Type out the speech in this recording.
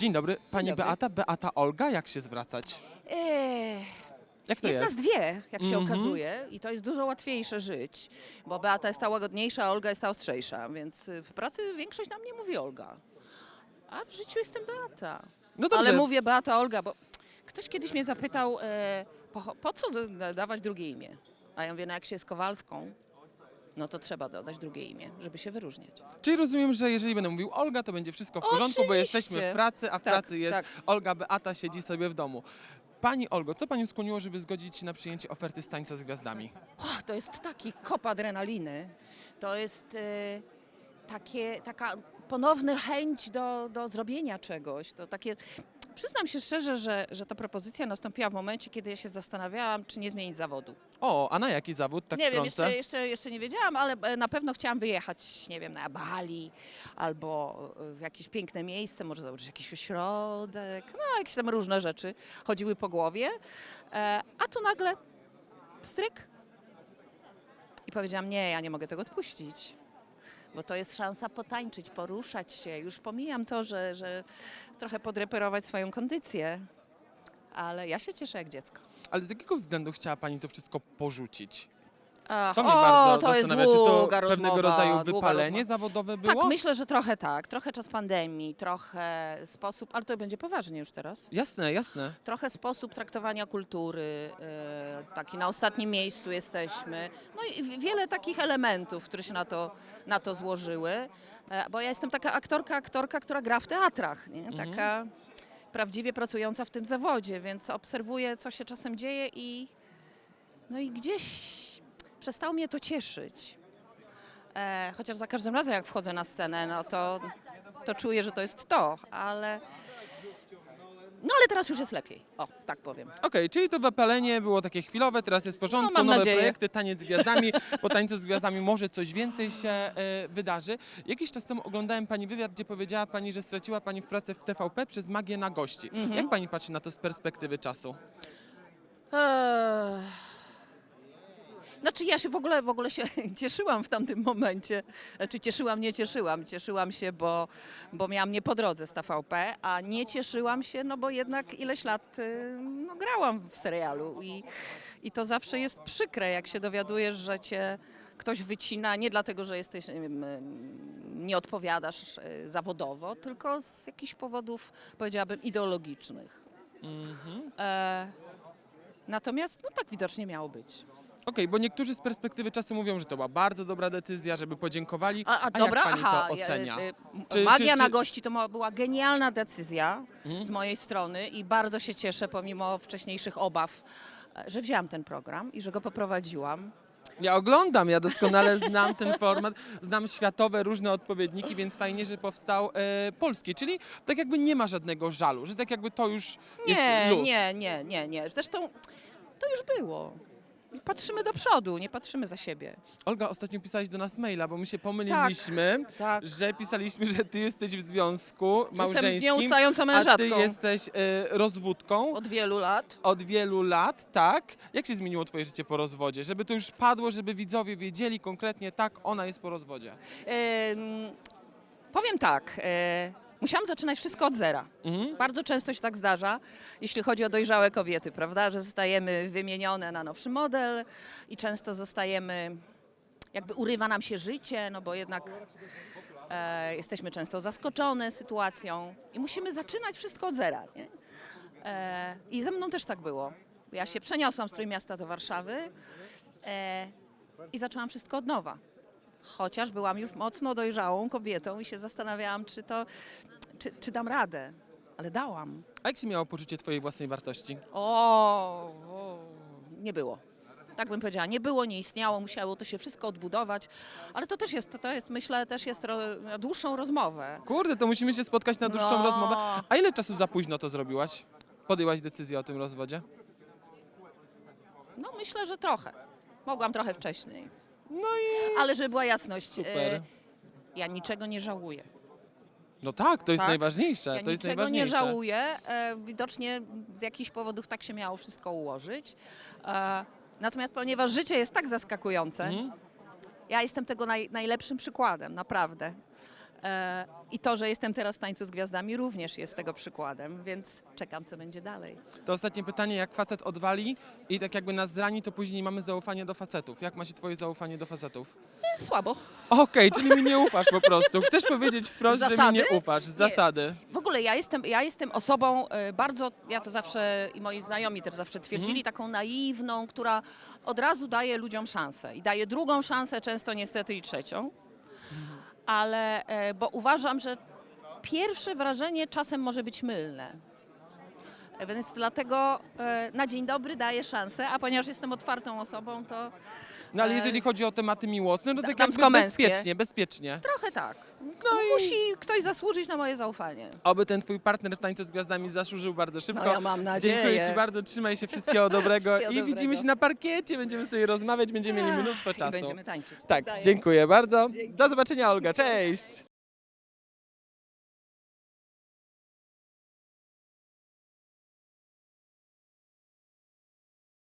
Dzień dobry, pani dobry. Beata, Beata Olga, jak się zwracać? Eee, Jak to jest, jest? nas dwie, jak się Mhm. okazuje, i to jest dużo łatwiejsze żyć, bo Beata jest ta łagodniejsza, a Olga jest ta ostrzejsza, więc y, w pracy większość na mnie mówi Olga, a w życiu jestem Beata. No dobrze, Ale mówię Beata, Olga, bo ktoś kiedyś mnie zapytał, e, po, po co z- dawać drugie imię? A ja mówię, no jak się jest Kowalską, no to trzeba dodać drugie imię, żeby się wyróżniać. czyli rozumiem, że jeżeli będę mówił Olga, to będzie wszystko w porządku, bo Oczywiście. jesteśmy w pracy, a w Tak, pracy jest tak. Olga, Beata siedzi sobie w domu. Pani Olgo, co panią skłoniło, żeby zgodzić się na przyjęcie oferty z tańca z gwiazdami? Och, to jest taki kop adrenaliny. To jest e, takie, taka ponowna chęć do, do zrobienia czegoś. To takie, przyznam się szczerze, że, że ta propozycja nastąpiła w momencie, kiedy ja się zastanawiałam, czy nie zmienić zawodu. O, a na jaki zawód, tak nie wiem, wtrącę? jeszcze, jeszcze, jeszcze nie wiedziałam, ale e, na pewno chciałam wyjechać, nie wiem, na Bali albo e, w jakieś piękne miejsce, może założyć jakiś ośrodek, no jakieś tam różne rzeczy chodziły po głowie. E, a tu nagle stryk i powiedziałam, nie, ja nie mogę tego odpuścić. Bo to jest szansa potańczyć, poruszać się. Już pomijam to, że, że trochę podreperować swoją kondycję, ale ja się cieszę jak dziecko. Ale z jakiego względu chciała pani to wszystko porzucić? Ach, To mnie o, bardzo to jest zastanawia, czy to długa pewnego rozmowa, rodzaju długa wypalenie rozmowa. zawodowe było? Tak, myślę, że trochę tak. Trochę czas pandemii, trochę sposób, ale to będzie poważnie już teraz. Jasne, jasne. Trochę sposób traktowania kultury, e, taki na ostatnim miejscu jesteśmy. No i w- wiele takich elementów, które się na to, na to złożyły. E, Bo ja jestem taka aktorka, aktorka, która gra w teatrach, nie? Mhm. taka prawdziwie pracująca w tym zawodzie, więc obserwuję, co się czasem dzieje i no i gdzieś przestało mnie to cieszyć. E, chociaż za każdym razem, jak wchodzę na scenę, no to, to czuję, że to jest to, ale no ale teraz już jest lepiej. O, tak powiem. Okej, czyli to wypalenie było takie chwilowe, teraz jest w porządku, No, mam nowe nadzieję. projekty, taniec z gwiazdami, po tańcu z gwiazdami może coś więcej się e, wydarzy. Jakiś czas temu oglądałem Pani wywiad, gdzie powiedziała Pani, że straciła Pani w pracę w TVP przez magię na gości. Mhm. Jak Pani patrzy na to z perspektywy czasu? Eee. Znaczy ja się w ogóle, w ogóle się cieszyłam w tamtym momencie. Znaczy cieszyłam, nie cieszyłam. Cieszyłam się, bo, bo miałam nie po drodze z TVP, a nie cieszyłam się, no bo jednak ileś lat y, no, grałam w serialu i, i to zawsze jest przykre, jak się dowiadujesz, że cię ktoś wycina nie dlatego, że jesteś, nie, wiem, em, nie odpowiadasz y, zawodowo, tylko z jakichś powodów, powiedziałabym, ideologicznych. Mhm. E, natomiast no tak widocznie miało być. Okej, bo niektórzy z perspektywy czasu mówią, że to była bardzo dobra decyzja, żeby podziękowali. A, a jak dobra, pani aha, to ja, ocenia? y, m- Czy- magia czy- na czy- gości to ma- była genialna decyzja Mhm. z mojej strony i bardzo się cieszę, pomimo wcześniejszych obaw, e, że wzięłam ten program i że go poprowadziłam. Ja oglądam, ja doskonale znam ten format, znam światowe różne odpowiedniki, więc fajnie, że powstał e, polski. Czyli tak jakby nie ma żadnego żalu, że tak jakby to już jest Nie, luz. nie, nie, nie, nie. Zresztą to już było. Patrzymy do przodu, nie patrzymy za siebie. Olga, ostatnio pisałaś do nas maila, bo my się pomyliliśmy, Tak. że pisaliśmy, że ty jesteś w związku Jestem małżeńskim, nieustającą a ty mężatką jesteś e, rozwódką od wielu lat. od wielu lat, tak? Jak się zmieniło twoje życie po rozwodzie? Żeby to już padło, żeby widzowie wiedzieli konkretnie, tak, ona jest po rozwodzie. Em, powiem tak, e, musiałam zaczynać wszystko od zera. Mhm. Bardzo często się tak zdarza, jeśli chodzi o dojrzałe kobiety, prawda, że zostajemy wymienione na nowszy model i często zostajemy, jakby urywa nam się życie, no bo jednak e, jesteśmy często zaskoczone sytuacją i musimy zaczynać wszystko od zera. Nie? E, I ze mną też tak było. Ja się przeniosłam z Trójmiasta do Warszawy e, i zaczęłam wszystko od nowa. Chociaż byłam już mocno dojrzałą kobietą i się zastanawiałam, czy to, czy, czy dam radę. Ale dałam. A jak się miało poczucie twojej własnej wartości? O, o, nie było. Tak bym powiedziała, nie było, nie istniało, musiało to się wszystko odbudować, ale to też jest, to jest myślę, też jest ro, na dłuższą rozmowę. Kurde, to musimy się spotkać na dłuższą No. rozmowę. A ile czasu za późno to zrobiłaś? Podjęłaś decyzję o tym rozwodzie? No myślę, że trochę. Mogłam trochę wcześniej. No i Ale żeby była jasność, super. e, ja niczego nie żałuję. No tak, to jest Tak. najważniejsze. Ja to jest niczego nie najważniejsze. żałuję. E, widocznie z jakichś powodów tak się miało wszystko ułożyć. E, natomiast ponieważ życie jest tak zaskakujące, Mhm. ja jestem tego naj, najlepszym przykładem, naprawdę. E, I to, że jestem teraz w Tańcu z Gwiazdami również jest tego przykładem, więc czekam, co będzie dalej. To ostatnie pytanie, jak facet odwali i tak jakby nas zrani, to później nie mamy zaufania do facetów. Jak ma się twoje zaufanie do facetów? Słabo. Okej, czyli mi nie ufasz po prostu. Chcesz powiedzieć wprost, że mi Zasady? nie ufasz. Z zasady. W ogóle ja jestem, ja jestem osobą e, bardzo, ja to zawsze i moi znajomi też zawsze twierdzili, taką naiwną, która od razu daje ludziom szansę i daje drugą szansę, często niestety i trzecią. Ale, e, bo uważam, że pierwsze wrażenie czasem może być mylne. E, Więc dlatego e, na dzień dobry daję szansę, a ponieważ jestem otwartą osobą, to No ale jeżeli chodzi o tematy miłosne, no to da- tak jakby damsko-męskie. bezpiecznie, bezpiecznie. trochę tak. No Musi ktoś zasłużyć na moje zaufanie. oby ten twój partner w Tańcu z Gwiazdami zasłużył bardzo szybko. No ja mam nadzieję. Dziękuję ci bardzo, trzymaj się, wszystkiego dobrego Wszystkiego i widzimy dobrego. się na parkiecie, będziemy sobie rozmawiać, będziemy mieli mnóstwo I czasu. będziemy tańczyć. Tak, dziękuję bardzo. Do zobaczenia Olga, cześć!